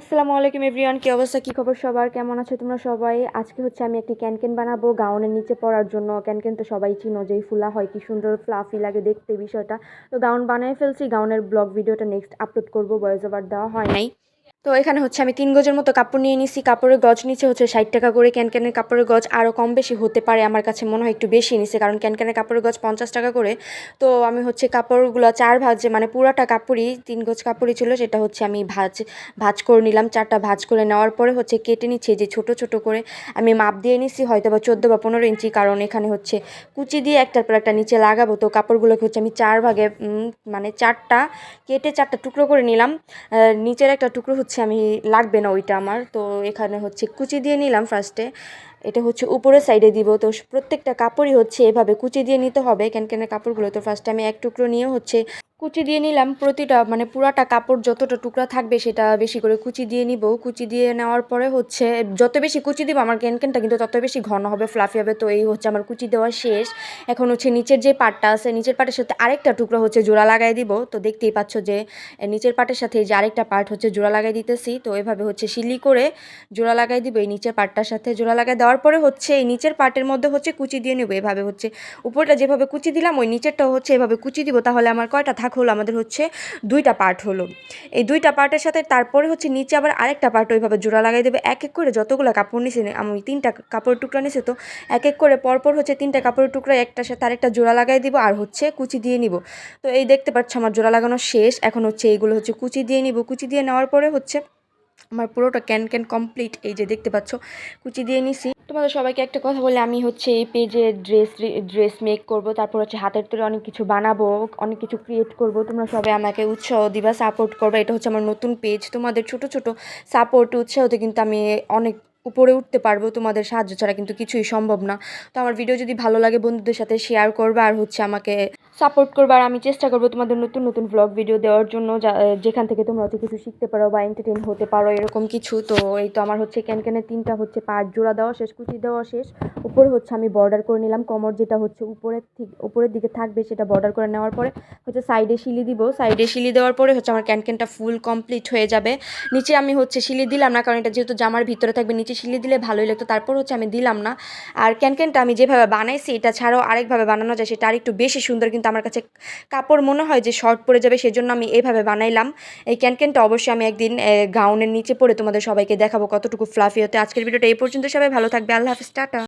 আসসালামু আলাইকুম এভরিওয়ান, কি অবস্থা, কী খবর সবার? কেমন আছো তোমরা সবাই? আজকে হচ্ছে আমি একটি ক্যানকেন বানাবো, গাউনের নিচে পড়ার জন্য। ক্যানকেন তো সবাই চিনো যেই ফুলা হয়, কি সুন্দর ফ্লাফি লাগে দেখতে বিষয়টা। তো গাউন বানিয়ে ফেলছি, গাউনের ব্লগ ভিডিওটা নেক্সট আপলোড করব বয়স ওভার দেওয়া হয় নাই। তো এখানে হচ্ছে আমি তিন গজের মতো কাপড় নিয়ে নিছি। কাপড়ের গজ নিচে হচ্ছে ষাট টাকা করে। ক্যানক্যানের কাপড়ের গজ আরও কম বেশি হতে পারে আমার কাছে মনে হয় একটু বেশি নিছে, কারণ ক্যানক্যানের কাপড়ের গজ পঞ্চাশ টাকা করে। তো আমি হচ্ছে কাপড়গুলো চার ভাজে মানে পুরাটা কাপড়ই, তিন গজ কাপড়ই ছিল, সেটা হচ্ছে আমি ভাজ ভাজ করে নিলাম। চারটা ভাজ করে নেওয়ার পরে হচ্ছে কেটে নিচ্ছে যে ছোট ছোট করে। আমি মাপ দিয়ে নিছি হয়তো বা চোদ্দ বা পনেরো ইঞ্চি, কারণ এখানে হচ্ছে কুচি দিয়ে একটার পর একটা নিচে লাগাবো। তো কাপড়গুলোকে হচ্ছে আমি চার ভাগে মানে চারটা, কেটে চারটা টুকরো করে নিলাম। নিচের একটা টুকরো হচ্ছে আমি লাগবে না ওইটা আমার। তো এখানে হচ্ছে কুচি দিয়ে নিলাম ফার্স্টে এটা হচ্ছে উপরের সাইডে দিব। তো প্রত্যেকটা কাপড়ই হচ্ছে এভাবে কুচি দিয়ে নিতে হবে। কেন কেন কাপড়গুলো তো ফার্স্টে আমি এক টুকরো নিয়ে হচ্ছে কুচি দিয়ে নিলাম প্রতিটা মানে পুরাটা কাপড় যতটা টুকরা থাকবে সেটা বেশি করে কুচি দিয়ে নিব। কুচি দিয়ে নেওয়ার পরে হচ্ছে, যত বেশি কুচি দিব, আমার ক্যানক্যানটা কিন্তু তত বেশি ঘন হবে ফ্লাফি হবে, তো এই হচ্ছে আমার কুচি দেওয়া শেষ। এখন হচ্ছে নিচের যে পাটটা আছে, নিচের পাটের সাথে আরেকটা টুকরো হচ্ছে জোড়া লাগাই দিব। তো দেখতেই পাচ্ছ যে নিচের পাটের সাথে যে আরেকটা পার্ট হচ্ছে জোড়া লাগাই দিতেছি। তো এভাবে হচ্ছে শিলি করে জোড়া লাগাই দিব এই নিচের পাটটার সাথে। জোড়া লাগাই দেওয়ার পরে হচ্ছে এই নিচের পার্টের মধ্যে হচ্ছে কুচি দিয়ে নেব। এভাবে হচ্ছে উপরটা যেভাবে কুচি দিলাম, ওই নিচেরটাও হচ্ছে এভাবে কুচি দিব, তাহলে আমার কয়টা থাক হলো, আমাদের হচ্ছে দুইটা পার্ট হলো। এই দুইটা পার্টের সাথে তারপরে হচ্ছে নিচে আবার আরেকটা পার্ট ওইভাবে জোড়া লাগাই দেবে। এক এক করে যতগুলো কাপড় নিছে, আমি তিনটা কাপড় টুকরা নিছে তো, এক এক করে পরপর হচ্ছে তিনটা কাপড়ের টুকরা একটা সাথে আরেকটা জোড়া লাগাই দিব আর হচ্ছে কুচি দিয়ে নিব। তো এই দেখতে পাচ্ছ আমার জোড়া লাগানো শেষ। এখন হচ্ছে এইগুলো হচ্ছে কুচি দিয়ে নিব। কুচি দিয়ে নেওয়ার পরে হচ্ছে আমার পুরোটা ক্যান ক্যান কমপ্লিট এই যে দেখতে পাচ্ছ, কুচি দিয়ে নিছি। তোমাদের সবাইকে একটা কথা বলে, আমি হচ্ছে এই পেজে ড্রেস ড্রেস মেক করব, তারপর হচ্ছে হাতের তৈরি অনেক কিছু বানাবো, অনেক কিছু ক্রিয়েট করব, তোমরা সবাই আমাকে উৎসাহ দিবা সাপোর্ট করবে, এটা হচ্ছে আমার নতুন পেজ তোমাদের ছোট ছোট সাপোর্ট উৎসাহতে কিন্তু আমি অনেক উপরে উঠতে পারব, তোমাদের সাহায্য ছাড়া কিন্তু কিছুই সম্ভব না। তো আমার ভিডিও যদি ভালো লাগে, বন্ধুদের সাথে শেয়ার করবে, আর হচ্ছে আমাকে সাপোর্ট করবে আর আমি চেষ্টা করব তোমাদের নতুন নতুন ব্লগ ভিডিও দেওয়ার জন্য যেখান থেকে তোমরা অত কিছু শিখতে পারো বা এন্টারটেন হতে পারো এরকম কিছু। তো এই তো আমার হচ্ছে ক্যানক্যানের তিনটা হচ্ছে পাট জোড়া দেওয়া শেষ, কুচি দেওয়া শেষ। উপরে হচ্ছে আমি বর্ডার করে নিলাম, কমর যেটা হচ্ছে উপরের উপরের দিকে থাকবে সেটা বর্ডার করে নেওয়ার পরে হচ্ছে সাইডে শিলি দিব। সাইডে শিলি দেওয়ার পরে হচ্ছে আমার ক্যানক্যানটা ফুল কমপ্লিট হয়ে যাবে। নিচে আমি হচ্ছে শিলি দিলাম না, কারণ এটা যেহেতু জামার ভিতরে থাকবে, নিচে শিলি দিলে ভালোই লাগতো, তারপর হচ্ছে আমি দিলাম না। আর ক্যানক্যানটা আমি যেভাবে বানাইছি, এটা ছাড়াও আরেকভাবে বানানো যায়, সেটা আরেকটু বেশি সুন্দর, কিন্তু আমার কাছে কাপড় মনে হয় যে শর্ট পরে যাবে, সেজন্য আমি এইভাবে বানাইলাম। এই ক্যানক্যানটা অবশ্যই আমি একদিন গাউনের নিচে পরে তোমাদের সবাইকে দেখাবো কতটুকু ফ্লাফি হতে। আজকের ভিডিওটা এই পর্যন্ত, সবাই ভালো থাকবে, আল্লাহ হাফিজ, টাটা।